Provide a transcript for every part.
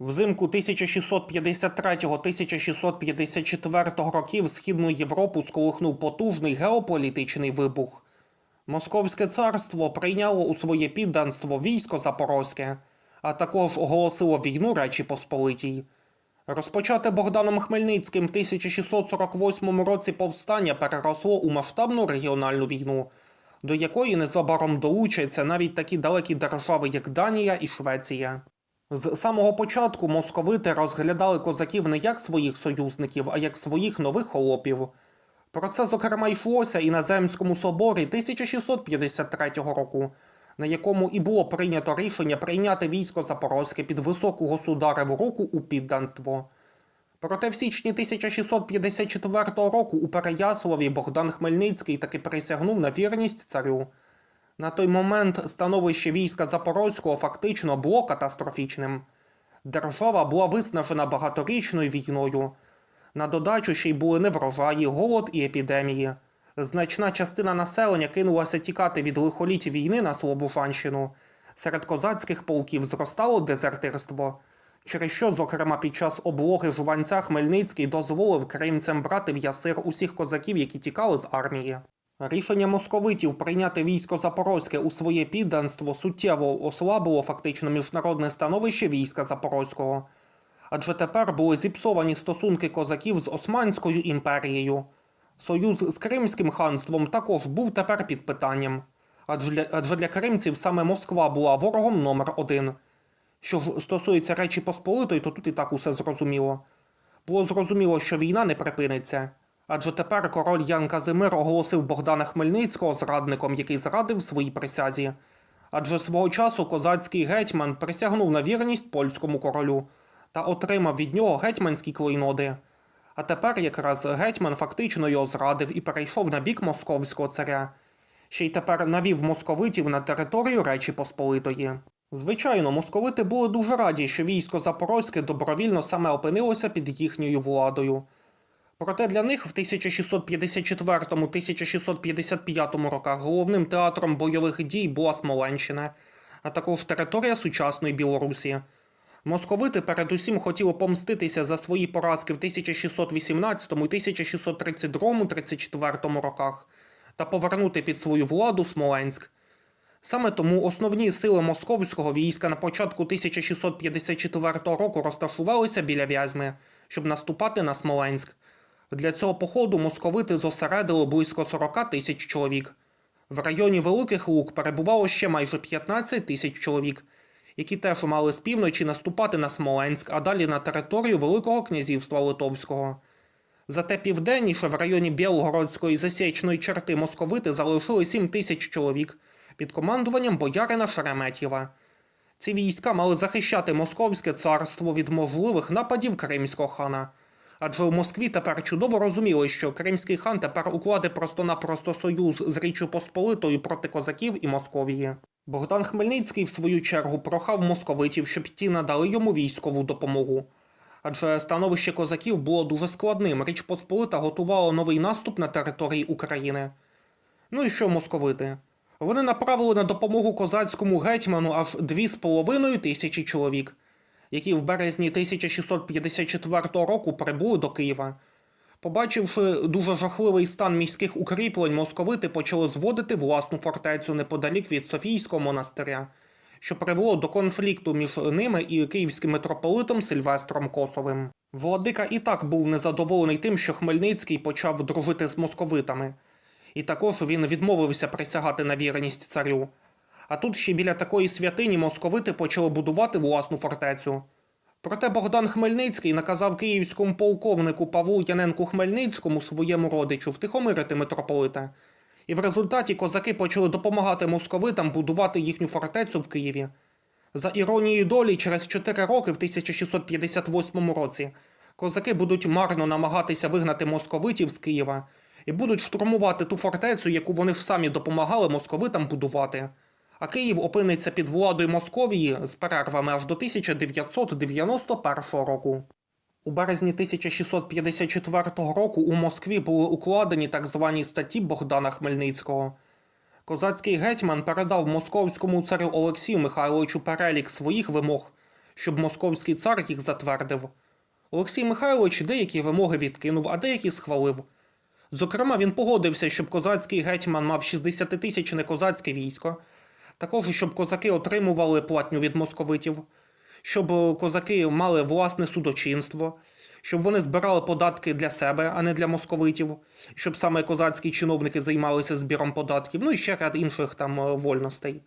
Взимку 1653-1654 років Східну Європу сколихнув потужний геополітичний вибух. Московське царство прийняло у своє підданство військо Запорозьке, а також оголосило війну Речі Посполитій. Розпочате Богданом Хмельницьким в 1648 році повстання переросло у масштабну регіональну війну, до якої незабаром долучаться навіть такі далекі держави, як Данія і Швеція. З самого початку московити розглядали козаків не як своїх союзників, а як своїх нових холопів. Про це, зокрема, йшлося і на Земському соборі 1653 року, на якому і було прийнято рішення прийняти військо Запорозьке під високу государеву руку у підданство. Проте в січні 1654 року у Переяславі Богдан Хмельницький таки присягнув на вірність царю. На той момент становище війська Запорозького фактично було катастрофічним. Держава була виснажена багаторічною війною. На додачу ще й були неврожаї, голод і епідемії. Значна частина населення кинулася тікати від лихоліть війни на Слобожанщину. Серед козацьких полків зростало дезертирство, через що, зокрема, під час облоги жуванця Хмельницький дозволив кримцям брати в ясир усіх козаків, які тікали з армії. Рішення московитів прийняти військо Запорозьке у своє підданство суттєво ослабило фактично міжнародне становище війська Запорозького. Адже тепер були зіпсовані стосунки козаків з Османською імперією. Союз з Кримським ханством також був тепер під питанням. Адже для, адже для кримців саме Москва була ворогом номер один. Що ж стосується Речі Посполитої, то тут і так усе зрозуміло. Було зрозуміло, що війна не припиниться. Адже тепер король Ян Казимир оголосив Богдана Хмельницького зрадником, який зрадив своїй присязі. Адже свого часу козацький гетьман присягнув на вірність польському королю та отримав від нього гетьманські клейноди. А тепер якраз гетьман фактично його зрадив і перейшов на бік московського царя. Ще й тепер навів московитів на територію Речі Посполитої. Звичайно, московити були дуже раді, що військо Запорозьке добровільно саме опинилося під їхньою владою. Проте для них в 1654-1655 роках головним театром бойових дій була Смоленщина, а також територія сучасної Білорусі. Московити передусім хотіли помститися за свої поразки в 1618 і 1632-34 роках та повернути під свою владу Смоленськ. Саме тому основні сили московського війська на початку 1654 року розташувалися біля Вязьми, щоб наступати на Смоленськ. Для цього походу московити зосередили близько 40 тисяч чоловік. В районі Великих Лук перебувало ще майже 15 тисяч чоловік, які теж мали з півночі наступати на Смоленськ, а далі на територію Великого князівства Литовського. Зате південніше в районі Білгородської засічної черти московити залишили 7 тисяч чоловік під командуванням боярина Шереметєва. Ці війська мали захищати Московське царство від можливих нападів кримського хана. Адже в Москві тепер чудово розуміли, що кримський хан тепер укладе просто-напросто союз з Річчю Посполитою проти козаків і Московії. Богдан Хмельницький, в свою чергу, прохав московитів, щоб ті надали йому військову допомогу. Адже становище козаків було дуже складним. Річ Посполита готувала новий наступ на території України. Ну і що московити? Вони направили на допомогу козацькому гетьману аж 2,5 тисячі чоловік, які в березні 1654 року прибули до Києва. Побачивши дуже жахливий стан міських укріплень, московити почали зводити власну фортецю неподалік від Софійського монастиря, що привело до конфлікту між ними і київським митрополитом Сильвестром Косовим. Владика і так був незадоволений тим, що Хмельницький почав дружити з московитами, і також він відмовився присягати на вірність царю. А тут ще біля такої святині московити почали будувати власну фортецю. Проте Богдан Хмельницький наказав київському полковнику Павлу Яненку Хмельницькому своєму родичу втихомирити митрополита. І в результаті козаки почали допомагати московитам будувати їхню фортецю в Києві. За іронією долі, через 4 роки в 1658 році козаки будуть марно намагатися вигнати московитів з Києва і будуть штурмувати ту фортецю, яку вони ж самі допомагали московитам будувати. А Київ опиниться під владою Московії з перервами аж до 1991 року. У березні 1654 року у Москві були укладені так звані статті Богдана Хмельницького. Козацький гетьман передав московському царю Олексію Михайловичу перелік своїх вимог щоб московський цар їх затвердив. Олексій Михайлович деякі вимоги відкинув, а деякі схвалив. Зокрема, він погодився, щоб козацький гетьман мав 60-тисячне козацьке військо, також щоб козаки отримували платню від московитів, щоб е, козаки мали власне судочинство, щоб вони збирали податки для себе, а не для московитів, щоб саме козацькі чиновники займалися збіром податків, ну і ще ряд інших там е, вольностей.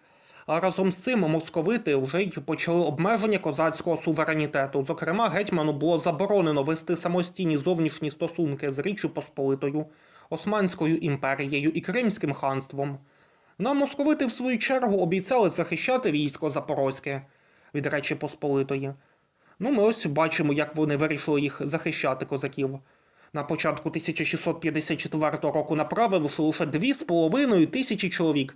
А разом з цим московити вже й почали обмеження козацького суверенітету. Зокрема, гетьману було заборонено вести самостійні зовнішні стосунки з Річчю Посполитою, Османською імперією і Кримським ханством. На московити, в свою чергу, обіцяли захищати військо Запорозьке від Речі Посполитої. Ну, ми ось бачимо, як вони вирішили їх захищати козаків. На початку 1654 року направивши лише 2,5 тисячі чоловік.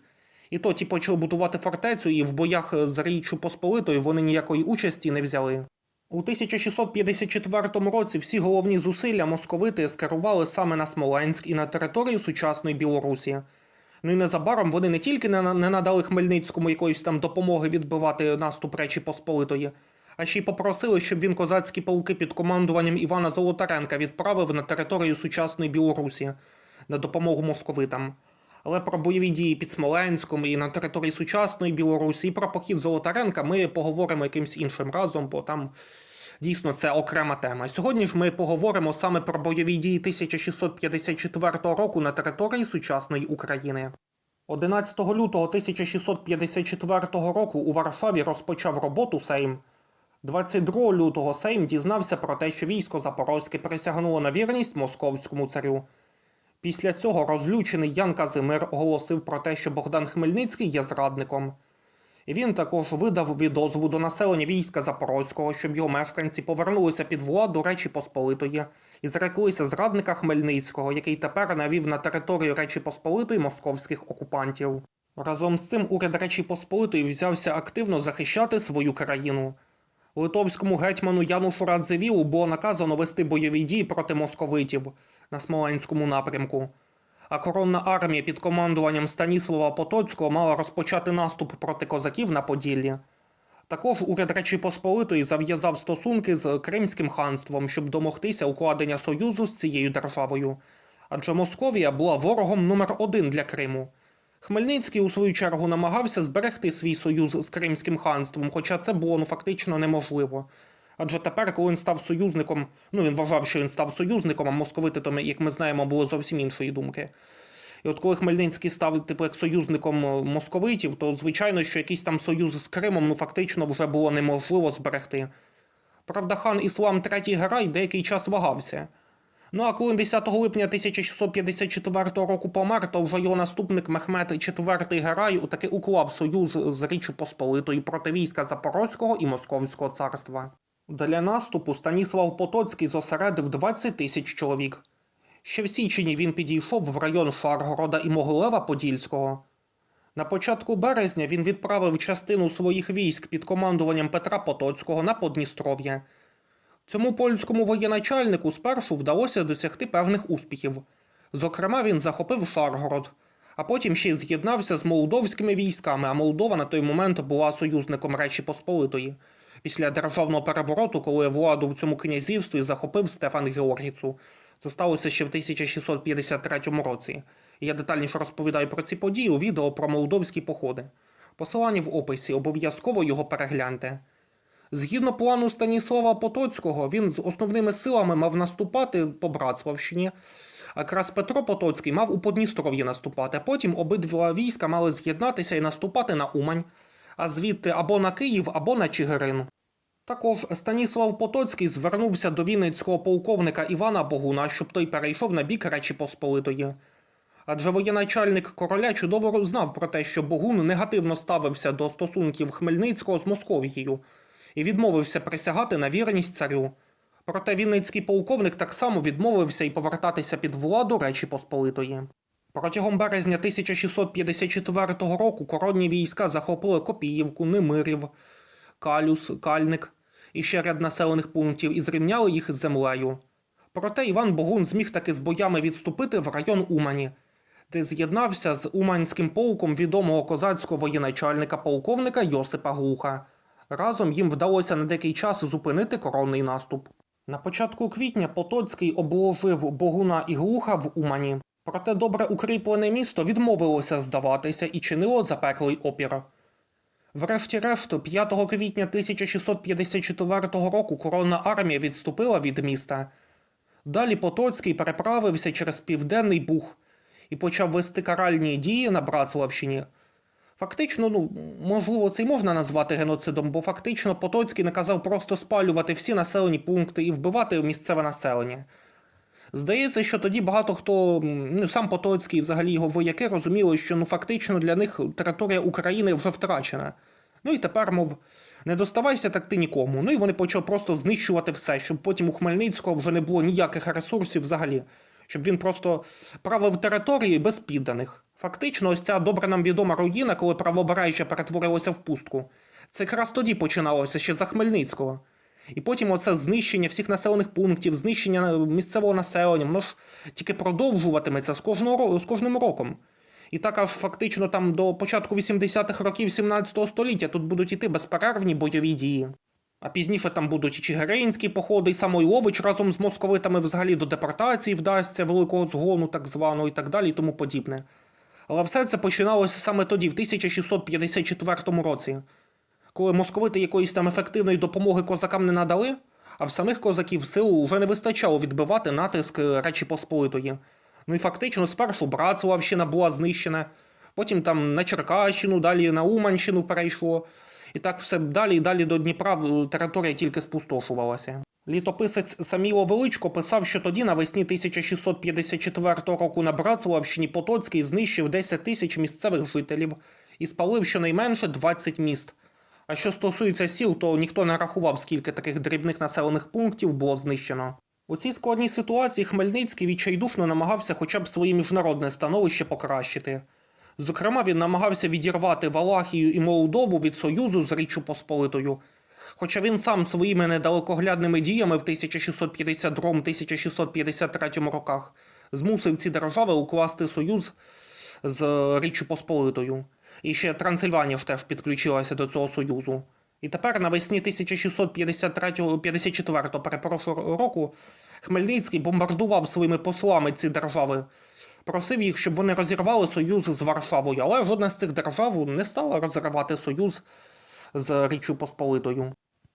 І то ті почали будувати фортецю, і в боях з Річчю Посполитою вони ніякої участі не взяли. У 1654 році всі головні зусилля московити скерували саме на Смоленськ і на територію сучасної Білорусі. Ну і незабаром вони не тільки не, надали Хмельницькому якоїсь там допомоги відбивати наступ Речі Посполитої, а ще й попросили, щоб він козацькі полки під командуванням Івана Золотаренка відправив на територію сучасної Білорусі на допомогу московитам. Але про бойові дії під Смоленськом і на території сучасної Білорусі, і про похід Золотаренка ми поговоримо якимсь іншим разом, бо там дійсно це окрема тема. Сьогодні ж ми поговоримо саме про бойові дії 1654 року на території сучасної України. 11 лютого 1654 року у Варшаві розпочав роботу Сейм. 22 лютого Сейм дізнався про те, що військо Запорозьке присягнуло на вірність московському царю. Після цього розлючений Ян Казимир оголосив про те, що Богдан Хмельницький є зрадником. І він також видав відозву до населення війська Запорозького, щоб його мешканці повернулися під владу Речі Посполитої і зреклися зрадника Хмельницького, який тепер навів на територію Речі Посполитої московських окупантів. Разом з цим уряд Речі Посполитої взявся активно захищати свою країну. Литовському гетьману Янушу Радзивілу було наказано вести бойові дії проти московитів на Смоленському напрямку. А коронна армія під командуванням Станіслава Потоцького мала розпочати наступ проти козаків на Поділлі. Також уряд Речі Посполитої зав'язав стосунки з Кримським ханством, щоб домогтися укладення союзу з цією державою. Адже Московія була ворогом номер один для Криму. Хмельницький у свою чергу намагався зберегти свій союз з Кримським ханством, хоча це було ну фактично неможливо. Адже тепер, коли він став союзником, ну він вважав, що він став союзником, а московити, то як ми знаємо, були зовсім іншої думки. І от коли Хмельницький став типу як союзником е, московитів, то звичайно, що якийсь там союз з Кримом ну фактично вже було неможливо зберегти. Правда, хан Іслам III Герай деякий час вагався. Ну а коли 10 липня 1654 року помер, то вже його наступник Мехмед IV Герай таки уклав союз з Річчю Посполитою проти війська Запорозького і Московського царства. Для наступу Станіслав Потоцький зосередив 20 тисяч чоловік. Ще в січні він підійшов в район Шаргорода і Могилева Подільського. На початку березня він відправив частину своїх військ під командуванням Петра Потоцького на Подністров'я. Цьому польському воєначальнику спершу вдалося досягти певних успіхів. Зокрема, він захопив Шаргород, а потім ще й з'єднався з молдовськими військами, а Молдова на той момент була союзником Речі Посполитої. Після державного перевороту, коли владу в цьому князівстві захопив Стефан Георгіцу. Це сталося ще в 1653 році. Я детальніше розповідаю про ці події у відео про молдовські походи. Посилання в описі, обов'язково його перегляньте. Згідно плану Станіслава Потоцького, він з основними силами мав наступати по Братславщині, а якраз Петро Потоцький мав у Подністров'ї наступати. Потім обидва війська мали з'єднатися і наступати на Умань, а звідти або на Київ, або на Чигирин. Також Станіслав Потоцький звернувся до вінницького полковника Івана Богуна, щоб той перейшов на бік Речі Посполитої. Адже воєначальник короля чудово знав про те, що Богун негативно ставився до стосунків Хмельницького з Московією і відмовився присягати на вірність царю. Проте вінницький полковник так само відмовився і повертатися під владу Речі Посполитої. Протягом березня 1654 року коронні війська захопили Копіївку, Немирів, Калюс, Кальник і ще ряд населених пунктів і зрівняли їх з землею. Проте Іван Богун зміг таки з боями відступити в район Умані, де з'єднався з Уманським полком відомого козацького воєначальника полковника Йосипа Глуха. Разом їм вдалося на деякий час зупинити коронний наступ. На початку квітня Потоцький обложив Богуна і Глуха в Умані. Проте добре укріплене місто відмовилося здаватися і чинило запеклий опір. Врешті-решт, 5 квітня 1654 року коронна армія відступила від міста. Далі Потоцький переправився через Південний Буг і почав вести каральні дії на Братславщині. Фактично, ну, можливо, це й можна назвати геноцидом, бо фактично Потоцький наказав просто спалювати всі населені пункти і вбивати місцеве населення. Здається, що тоді багато хто, ну сам Потоцький, взагалі його вояки, розуміли, що ну фактично для них територія України вже втрачена. Ну і тепер, мов, не доставайся так ти нікому. Ну і вони почали просто знищувати все, щоб потім у Хмельницького вже не було ніяких ресурсів взагалі, щоб він просто правив території без підданих. Фактично, ось ця добре нам відома руїна, коли правобережжя перетворилося в пустку. Це якраз тоді починалося ще за Хмельницького. І потім оце знищення всіх населених пунктів, знищення місцевого населення, воно ж тільки продовжуватиметься з, кожного, з кожним роком. І так аж фактично там до початку 80-х років 17 століття тут будуть іти безперервні бойові дії. А пізніше там будуть і Чигиринські походи, і Самойлович разом з московитами взагалі до депортації вдасться, великого згону так званого і так далі, і тому подібне. Але все це починалося саме тоді, в 1654 році, коли московити якоїсь там ефективної допомоги козакам не надали, а в самих козаків сил вже не вистачало відбивати натиск е, Речі Посполитої. Ну і фактично спершу Братславщина була знищена, потім там на Черкащину, далі на Уманщину перейшло. І так все далі і далі до Дніпра е, територія тільки спустошувалася. Літописець Саміло Величко писав, що тоді навесні 1654 року на Братславщині Потоцький знищив 10 тисяч місцевих жителів і спалив щонайменше 20 міст. А що стосується сіл, то ніхто не рахував, скільки таких дрібних населених пунктів було знищено. У цій складній ситуації Хмельницький відчайдушно намагався хоча б своє міжнародне становище покращити. Зокрема, він намагався відірвати Валахію і Молдову від союзу з Річчю Посполитою. Хоча він сам своїми недалекоглядними діями в 1652-1653 роках змусив ці держави укласти союз з Річчю Посполитою. І ще Трансильванія ж теж підключилася до цього союзу. І тепер навесні 1653-54 перепрошую, року Хмельницький бомбардував своїми послами ці держави, просив їх, щоб вони розірвали союз з Варшавою, але жодна з цих держав не стала розривати союз з Річчю Посполитою.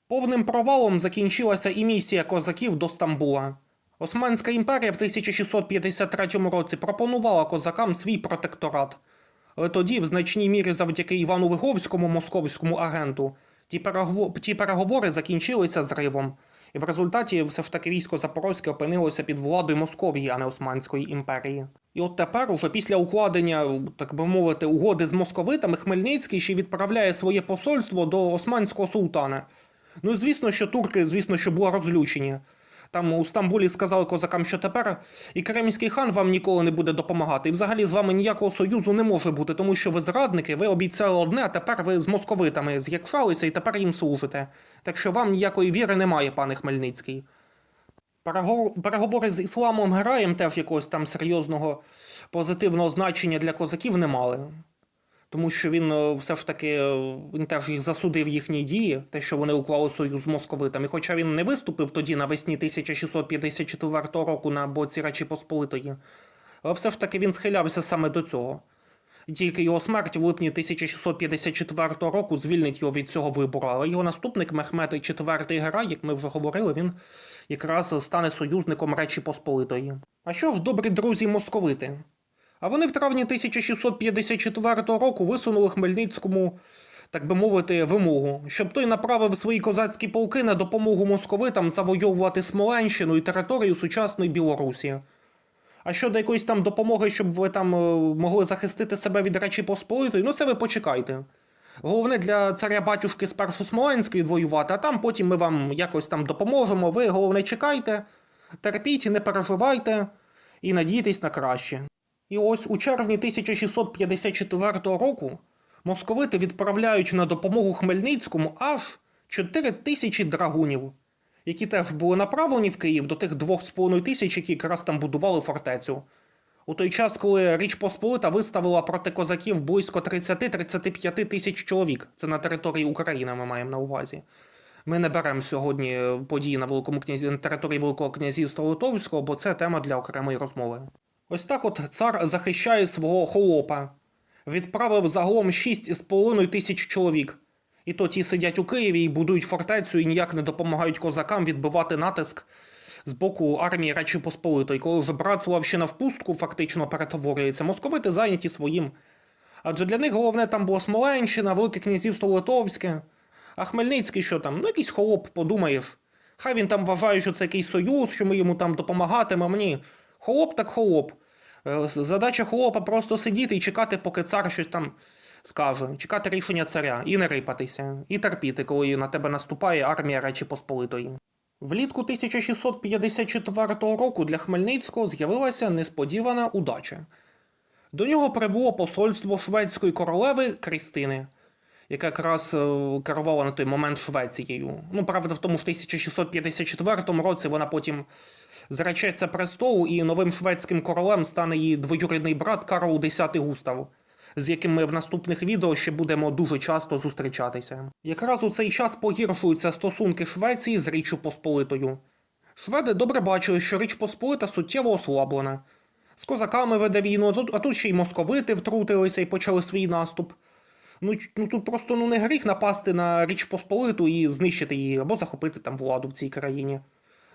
Повним провалом закінчилася і місія козаків до Стамбула. Османська імперія в 1653 році пропонувала козакам свій протекторат. Але тоді, в значній мірі завдяки Івану Виговському московському агенту, ті переговори закінчилися зривом. І в результаті все ж таки військо Запорозьке опинилося під владою Московії, а не Османської імперії. І от тепер, уже після укладення, так би мовити, угоди з московитами, Хмельницький ще відправляє своє посольство до османського султана. Ну і звісно, що турки, звісно, що були розлючені. Там у Стамбулі сказали козакам, що тепер і Кремський хан вам ніколи не буде допомагати. І взагалі з вами ніякого союзу не може бути, тому що ви зрадники, ви обіцяли одне, а тепер ви з московитами з'якшалися і тепер їм служите. Так що вам ніякої віри немає, пане Хмельницький. Переговори з Ісламом Гераєм теж якогось там серйозного позитивного значення для козаків не мали. Тому що він е, все ж таки е, він теж їх засудив їхні дії, те, що вони уклали союз з московитами. Хоча він не виступив тоді навесні 1654 року на боці Речі Посполитої, але все ж таки він схилявся саме до цього. Тільки його смерть в липні 1654 року звільнить його від цього вибору. Але його наступник Мехмед IV Герай, як ми вже говорили, він якраз стане союзником Речі Посполитої. А що ж, добрі друзі московити? А вони в травні 1654 року висунули Хмельницькому, так би мовити, вимогу, щоб той направив свої козацькі полки на допомогу московитам завойовувати Смоленщину і територію сучасної Білорусі. А щодо якоїсь там допомоги, щоб ви там е, могли захистити себе від Речі Посполитої, ну це ви почекайте. Головне для царя батюшки спершу Смоленськ відвоювати, а там потім ми вам якось там допоможемо. Ви головне чекайте, терпіть, не переживайте і надійтесь на краще. І ось у червні 1654 року московити відправляють на допомогу Хмельницькому аж 4 тисячі драгунів, які теж були направлені в Київ до тих 2,5 тисяч, які якраз там будували фортецю. У той час, коли Річ Посполита виставила проти козаків близько 30-35 тисяч чоловік. Це на території України ми маємо на увазі. Ми не беремо сьогодні події на Великому князі на території Великого князівства Литовського, бо це тема для окремої розмови. Ось так от цар захищає свого холопа. Відправив загалом 6,5 тисяч чоловік. І то ті сидять у Києві і будують фортецю і ніяк не допомагають козакам відбивати натиск з боку армії Речі Посполитої, коли вже Братславщина в пустку фактично перетворюється. Московити зайняті своїм. Адже для них головне там було Смоленщина, Велике князівство Литовське. А Хмельницький що там? Ну, якийсь холоп, подумаєш. Хай він там вважає, що це якийсь союз, що ми йому там допомагатимемо. Ні. Холоп так холоп. Е, Задача холопа просто сидіти і чекати, поки цар щось там скаже. Чекати рішення царя і не рипатися, і терпіти, коли на тебе наступає армія Речі Посполитої. Влітку 1654 року для Хмельницького з'явилася несподівана удача. До нього прибуло посольство шведської королеви Крістини, яка якраз е, керувала на той момент Швецією. Ну, правда, в тому ж 1654 році вона потім зречеться престолу, і новим шведським королем стане її двоюрідний брат Карл X Густав, з яким ми в наступних відео ще будемо дуже часто зустрічатися. Якраз у цей час погіршуються стосунки Швеції з Річчю Посполитою. Шведи добре бачили, що Річ Посполита суттєво ослаблена. З козаками веде війну, а тут, ще й московити втрутилися і почали свій наступ. Ну, ну тут просто ну, не гріх напасти на Річ Посполиту і знищити її або захопити там владу в цій країні.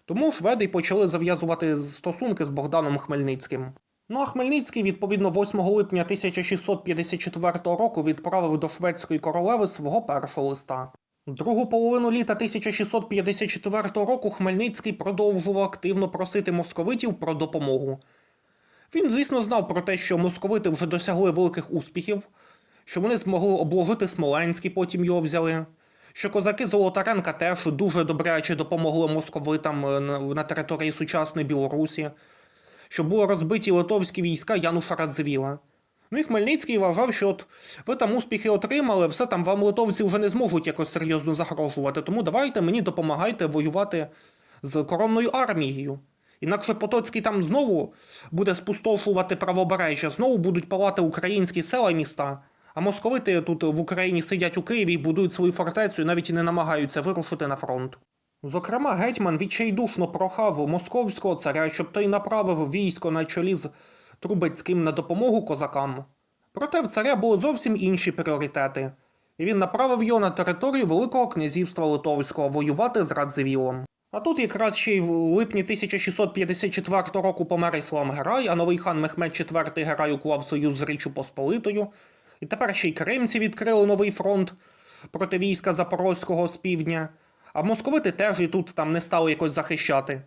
Тому шведи почали зав'язувати стосунки з Богданом Хмельницьким. Ну а Хмельницький, відповідно, 8 липня 1654 року відправив до шведської королеви свого першого листа. Другу половину літа 1654 року Хмельницький продовжував активно просити московитів про допомогу. Він, звісно, знав про те, що московити вже досягли великих успіхів, що вони змогли обложити Смоленськ і потім його взяли, що козаки Золотаренка теж дуже добряче допомогли московитам е, на, території сучасної Білорусі, що були розбиті литовські війська Януша Радзивіла. Ну і Хмельницький вважав, що от ви там успіхи отримали, все там вам литовці вже не зможуть якось серйозно загрожувати, тому давайте мені допомагайте воювати з коронною армією. Інакше Потоцький там знову буде спустошувати правобережжя, знову будуть палати українські села і міста. А московити тут в Україні сидять у Києві і будують свою фортецю навіть і не намагаються вирушити на фронт. Зокрема, гетьман відчайдушно прохав московського царя, щоб той направив військо на чолі з Трубецьким на допомогу козакам. Проте в царя були зовсім інші пріоритети, і він направив його на територію Великого князівства Литовського воювати з Радзивілом. А тут якраз ще й в липні 1654 року помер Іслам Герай, а новий хан Мехмед IV Герай уклав союз з Річчю Посполитою. І тепер ще й кримці відкрили новий фронт проти війська Запорозького з півдня. А московити теж і тут там не стали якось захищати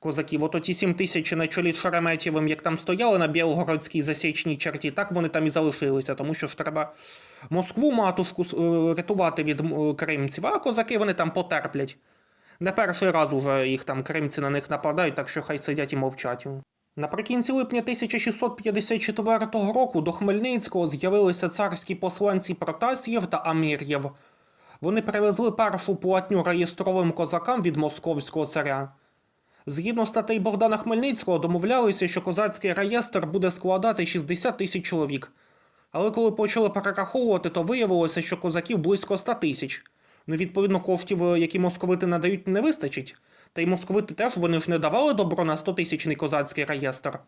козаків. Ото ті сім тисяч на чолі з Шереметєвим, як там стояли на Білгородській засічній черті, так вони там і залишилися, тому що ж треба Москву матушку е, рятувати від кримців, а козаки вони там потерплять. Не перший раз уже їх там кримці на них нападають, так що хай сидять і мовчать. Наприкінці липня 1654 року до Хмельницького з'явилися царські посланці Протасєв та Амір'єв. Вони привезли першу платню реєстровим козакам від московського царя. Згідно статей Богдана Хмельницького, домовлялися, що козацький реєстр буде складати 60 тисяч чоловік. Але коли почали перераховувати, то виявилося, що козаків близько 100 тисяч. Ну, відповідно, коштів, е, які московити надають, не вистачить. Та й московити теж вони ж не давали добро на 100-тисячний козацький реєстр.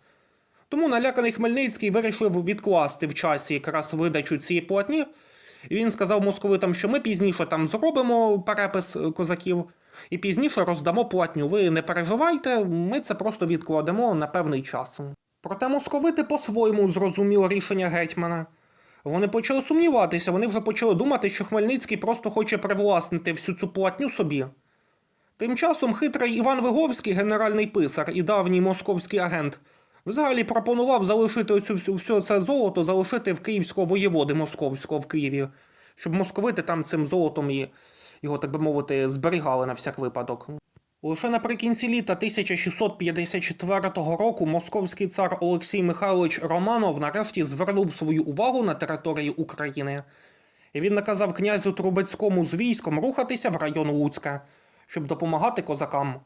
Тому наляканий Хмельницький вирішив відкласти в часі якраз видачу цієї платні. Він сказав московитам, що ми пізніше там зробимо перепис е, козаків і пізніше роздамо платню. Ви не переживайте, ми це просто відкладемо на певний час. Проте московити по-своєму зрозуміли рішення гетьмана. Вони почали сумніватися, вони вже почали думати, що Хмельницький просто хоче привласнити всю цю платню собі. Тим часом хитрий Іван Виговський, генеральний писар і давній московський агент, взагалі пропонував залишити оцю, все це золото, залишити в київського воєводи московського в Києві, щоб московити там цим золотом і його, так би мовити, зберігали на всяк випадок. Лише наприкінці літа 1654 року московський цар Олексій Михайлович Романов нарешті звернув свою увагу на території України. І він наказав князю Трубецькому з військом рухатися в район Луцька, щоб допомагати козакам.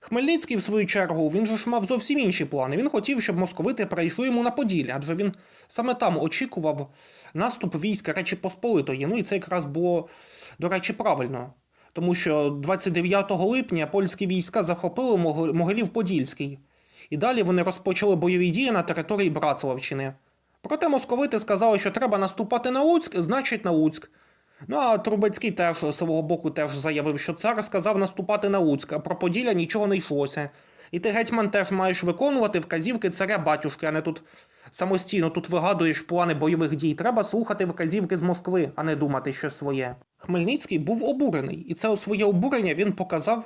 Хмельницький, в свою чергу, він же ж мав зовсім інші плани. Він хотів, щоб московити перейшли йому на Поділля, адже він саме там очікував наступ війська Речі Посполитої. Ну і це якраз було, до речі, правильно. Тому що 29 липня польські війська захопили Могилів-Подільський. І далі вони розпочали бойові дії на території Братславщини. Проте московити сказали, що треба наступати на Луцьк, значить на Луцьк. Ну а Трубецький теж з свого боку теж заявив, що цар сказав наступати на Луцьк, а про Поділля нічого не йшлося. І ти, гетьман, теж маєш виконувати вказівки царя батюшки, а не тут самостійно тут вигадуєш плани бойових дій. Треба слухати вказівки з Москви, а не думати щось своє. Хмельницький був обурений, і це своє обурення він показав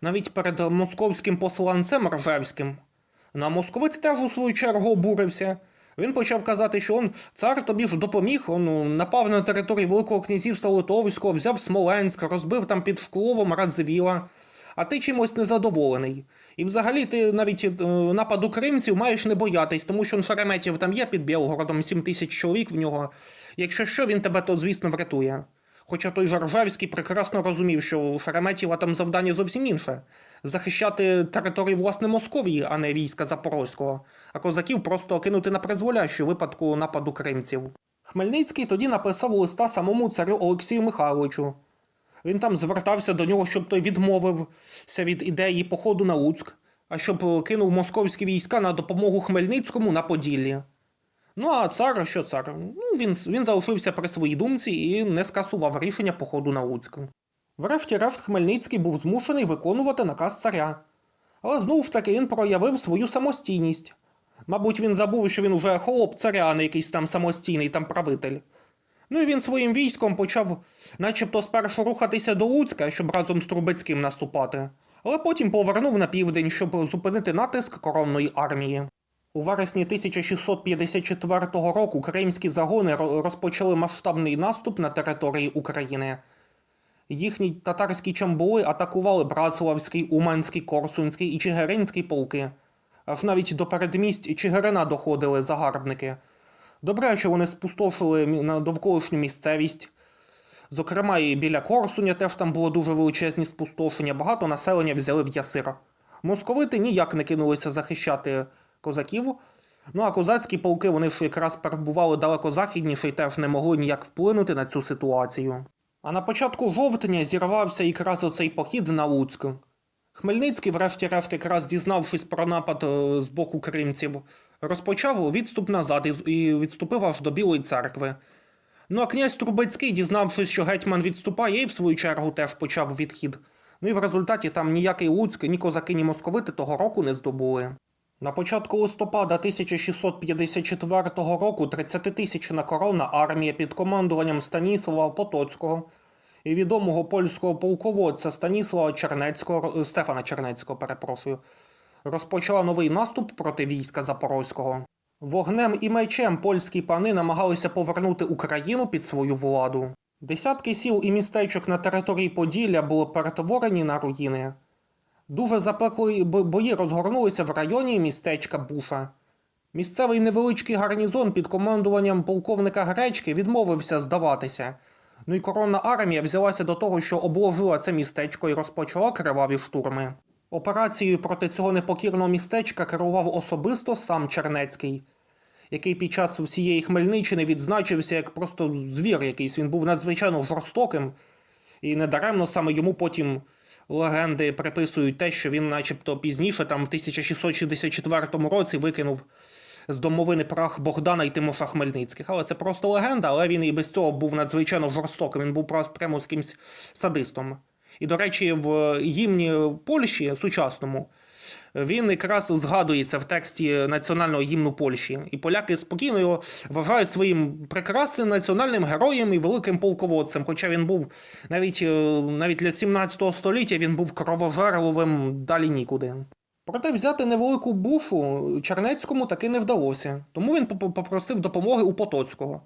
навіть перед московським посланцем Ржевським. На московит теж у свою чергу обурився. Він почав казати, що он цар тобі ж допоміг, он ну, напав на територію Великого князівства Литовського, взяв Смоленськ, розбив там під Шкловом Радзивіла, а ти чимось незадоволений. І взагалі ти навіть е, нападу кримців маєш не боятись, тому що Шереметів там є під Білгородом, 7 тисяч чоловік в нього. Якщо що, він тебе то, звісно, врятує. Хоча той Жаржавський прекрасно розумів, що у Шереметєва там завдання зовсім інше захищати території власне Московії, а не війська Запорозького, а козаків просто кинути на призволяще випадку нападу кримців. Хмельницький тоді написав листа самому царю Олексію Михайловичу. Він там звертався до нього, щоб той відмовився від ідеї походу на Луцьк, а щоб кинув московські війська на допомогу Хмельницькому на Поділлі. Ну а цар, що цар? Ну, він, він залишився при своїй думці і не скасував рішення походу на Луцьк. Врешті-решт Хмельницький був змушений виконувати наказ царя. Але знову ж таки він проявив свою самостійність. Мабуть, він забув, що він уже холоп царя, а не якийсь там самостійний там правитель. Ну і він своїм військом почав начебто спершу рухатися до Луцька, щоб разом з Трубецьким наступати, але потім повернув на південь, щоб зупинити натиск коронної армії. У вересні 1654 року кримські загони розпочали масштабний наступ на території України. Їхні татарські чамбули атакували Братславський, Уманський, Корсунський і Чигиринський полки. Аж навіть до передмість Чигирина доходили загарбники. Добре, що вони спустошили на довколишню місцевість. Зокрема, і біля Корсуня теж там було дуже величезні спустошення, багато населення взяли в Ясир. Московити ніяк не кинулися захищати козаків. Ну а козацькі полки вони ж якраз перебували далеко західніше і теж не могли ніяк вплинути на цю ситуацію. А на початку жовтня зірвався якраз оцей похід на Луцьк. Хмельницький, врешті-решт, якраз дізнавшись про напад е, з боку кримців, розпочав відступ назад і відступив аж до Білої церкви. Ну а князь Трубецький, дізнавшись, що гетьман відступає, і в свою чергу теж почав відхід. Ну і в результаті там ніякий Луцьк, ні козаки, ні московити того року не здобули. На початку листопада 1654 року 30-тисячна коронна армія під командуванням Станіслава Потоцького і відомого польського полководця Станіслава Чернецького, Стефана Чернецького, перепрошую, розпочала новий наступ проти війська Запорозького. Вогнем і мечем польські пани намагалися повернути Україну під свою владу. Десятки сіл і містечок на території Поділля були перетворені на руїни. Дуже запеклі бої розгорнулися в районі містечка Буша. Місцевий невеличкий гарнізон під командуванням полковника Гречки відмовився здаватися. Ну і коронна армія взялася до того, що обложила це містечко і розпочала криваві штурми. Операцією проти цього непокірного містечка керував особисто сам Чернецький, який під час всієї Хмельниччини відзначився як просто звір якийсь. Він був надзвичайно жорстоким, і недаремно саме йому потім легенди приписують те, що він, начебто, пізніше, там в 1664 році, викинув з домовини прах Богдана і Тимоша Хмельницьких. Але це просто легенда, але він і без цього був надзвичайно жорстоким. Він був прямо з кимсь садистом. І, до речі, в гімні Польщі сучасному він якраз згадується в тексті національного гімну Польщі. І поляки спокійно його вважають своїм прекрасним національним героєм і великим полководцем. Хоча він був навіть, е, навіть для 17 століття він був кровожерливим далі нікуди. Проте взяти невелику бушу Чернецькому таки не вдалося, тому він попросив допомоги у Потоцького.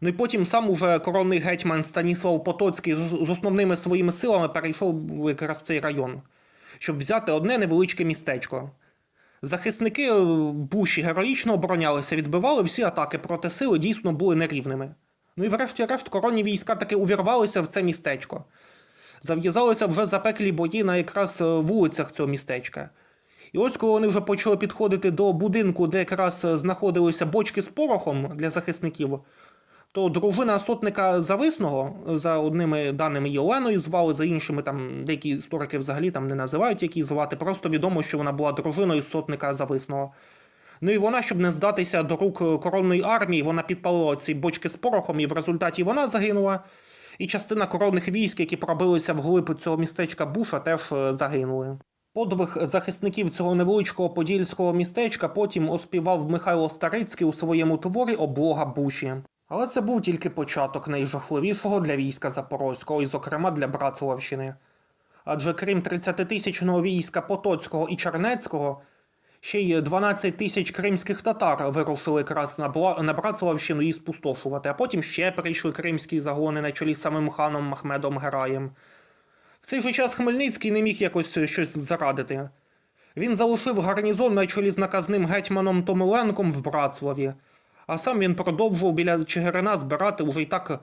Ну і потім сам уже коронний гетьман Станіслав Потоцький з основними своїми силами перейшов якраз в цей район, щоб взяти одне невеличке містечко. Захисники е, Буші героїчно оборонялися, відбивали всі атаки проти сили, дійсно були нерівними. Ну і врешті-решт коронні війська таки увірвалися в це містечко. зав'язалися вже запеклі бої на якраз е, вулицях цього містечка. І ось коли вони вже почали підходити до будинку, де якраз знаходилися бочки з порохом для захисників, то дружина сотника Зависного, за одними даними її Оленою звали, за іншими там деякі історики взагалі там не називають як її звати, просто відомо, що вона була дружиною сотника Зависного. Ну і вона, щоб не здатися до рук коронної армії, вона підпалила ці бочки з порохом, і в результаті вона загинула. І частина коронних військ, які пробилися вглиб цього містечка Буша, теж е, загинули. Подвиг захисників цього невеличкого подільського містечка потім оспівав Михайло Старицький у своєму творі Облога Буші. Але це був тільки початок найжахливішого для війська Запорозького, і, зокрема, для Братславщини. Адже крім 30-тисячного війська Потоцького і Чернецького, ще й 12 тисяч кримських татар вирушили якраз на, Бла... на Братславщину її спустошувати, а потім ще прийшли кримські загони на чолі з самим ханом Махмедом Гераєм. Цей же час Хмельницький не міг якось щось зарадити. Він залишив гарнізон на чолі з наказним гетьманом Томиленком в Братславі, а сам він продовжував біля Чигирина збирати уже й так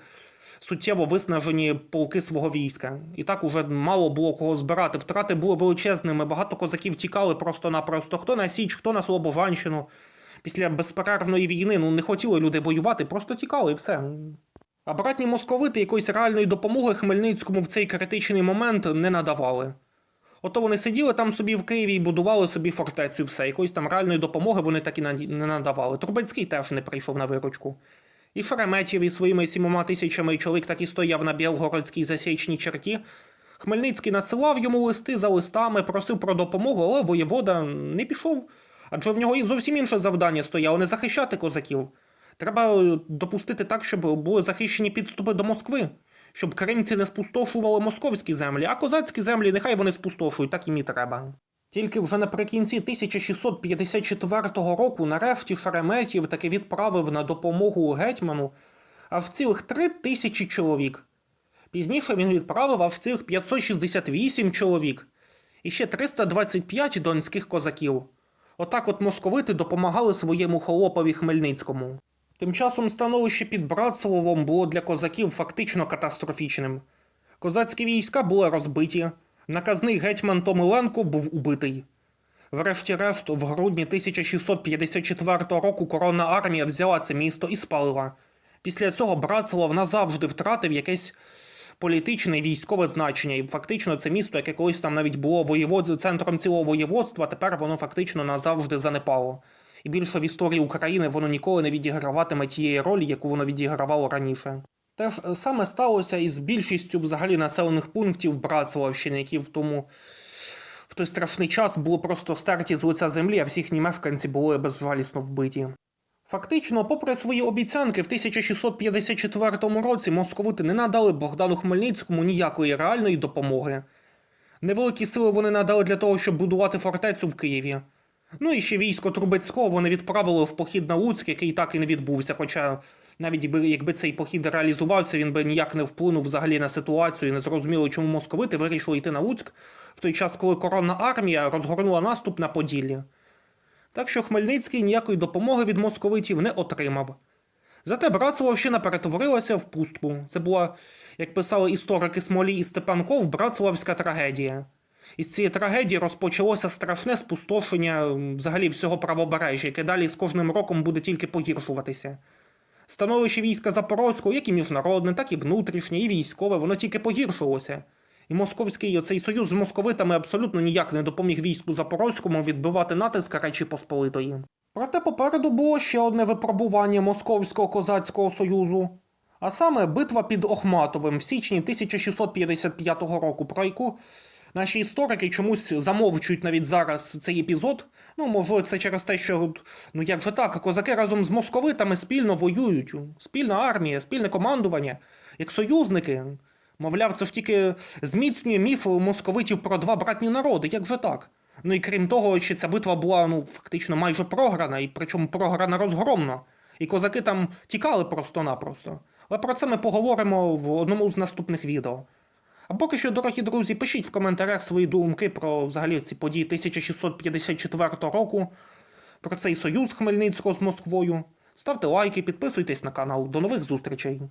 суттєво виснажені полки свого війська. І так уже мало було кого збирати. Втрати були величезними, багато козаків тікали просто-напросто. Хто на Січ, хто на Слобожанщину. Після безперервної війни ну, не хотіли люди воювати, просто тікали і все. А братні московити якоїсь реальної допомоги Хмельницькому в цей критичний момент не надавали. Ото вони сиділи там собі в Києві і будували собі фортецю, і все. Якоїсь там реальної допомоги вони так і не надавали. Трубецький теж не прийшов на виручку. І Шереметєв із своїми сімома тисячами чоловік так і стояв на Білгородській засічній черті. Хмельницький надсилав йому листи за листами, просив про допомогу, але воєвода не пішов. Адже в нього і зовсім інше завдання стояло не захищати козаків. Треба е, допустити так, щоб були захищені підступи до Москви, щоб кримці не спустошували московські землі, а козацькі землі нехай вони спустошують, так їм і треба. Тільки вже наприкінці 1654 року нарешті Шереметів таки відправив на допомогу гетьману аж цілих три тисячі чоловік. Пізніше він відправив аж цілих 568 чоловік і ще 325 донських козаків. Отак от московити допомагали своєму холопові Хмельницькому. Тим часом становище під Братславом було для козаків фактично катастрофічним. Козацькі війська були розбиті, наказний гетьман Томиленко був убитий. Врешті-решт, в грудні 1654 року коронна армія взяла це місто і спалила. Після цього Братслав назавжди втратив якесь політичне і військове значення. І фактично це місто, яке колись там навіть було воєвод... центром цілого воєводства, тепер воно фактично назавжди занепало. І більше в історії України воно ніколи не відіграватиме тієї ролі, яку воно відігравало раніше. Теж е, саме сталося із більшістю взагалі населених пунктів Братславщини, які в тому в той страшний час були просто стерті з лиця землі, а всі їхні мешканці були безжалісно вбиті. Фактично, попри свої обіцянки, в 1654 році московити не надали Богдану Хмельницькому ніякої реальної допомоги. Невеликі сили вони надали для того, щоб будувати фортецю в Києві. Ну і ще військо Трубецького вони відправили в похід на Луцьк, який так і не відбувся. Хоча навіть якби, цей похід реалізувався, він би ніяк не вплинув взагалі на ситуацію не зрозуміло, чому московити вирішили йти на Луцьк в той час, коли коронна армія розгорнула наступ на Поділлі. Так що Хмельницький ніякої допомоги від московитів не отримав. Зате Братславщина перетворилася в пустку. Це була, як писали історики Смолій і Степанков, братславська трагедія. Із цієї трагедії розпочалося страшне спустошення взагалі всього правобережжя, яке далі з кожним роком буде тільки погіршуватися. Становище війська Запорозького, як і міжнародне, так і внутрішнє, і військове, воно тільки погіршувалося. І московський оцей союз з московитами абсолютно ніяк не допоміг війську Запорозькому відбивати натиск Речі Посполитої. Проте попереду було ще одне випробування Московського козацького союзу, а саме битва під Охматовим в січні 1655 року, про яку наші історики чомусь замовчують навіть зараз цей епізод. Ну, можливо, це через те, що ну як же так, козаки разом з московитами спільно воюють, спільна армія, спільне командування, як союзники. Мовляв, це ж тільки зміцнює міф московитів про два братні народи, як же так? Ну і крім того, що ця битва була ну, фактично майже програна, і причому програна розгромно. І козаки там тікали просто-напросто. Але про це ми поговоримо в одному з наступних відео. А поки що, дорогі друзі, пишіть в коментарях свої думки про взагалі ці події 1654 року, про цей союз Хмельницького з Москвою. Ставте лайки, підписуйтесь на канал. До нових зустрічей!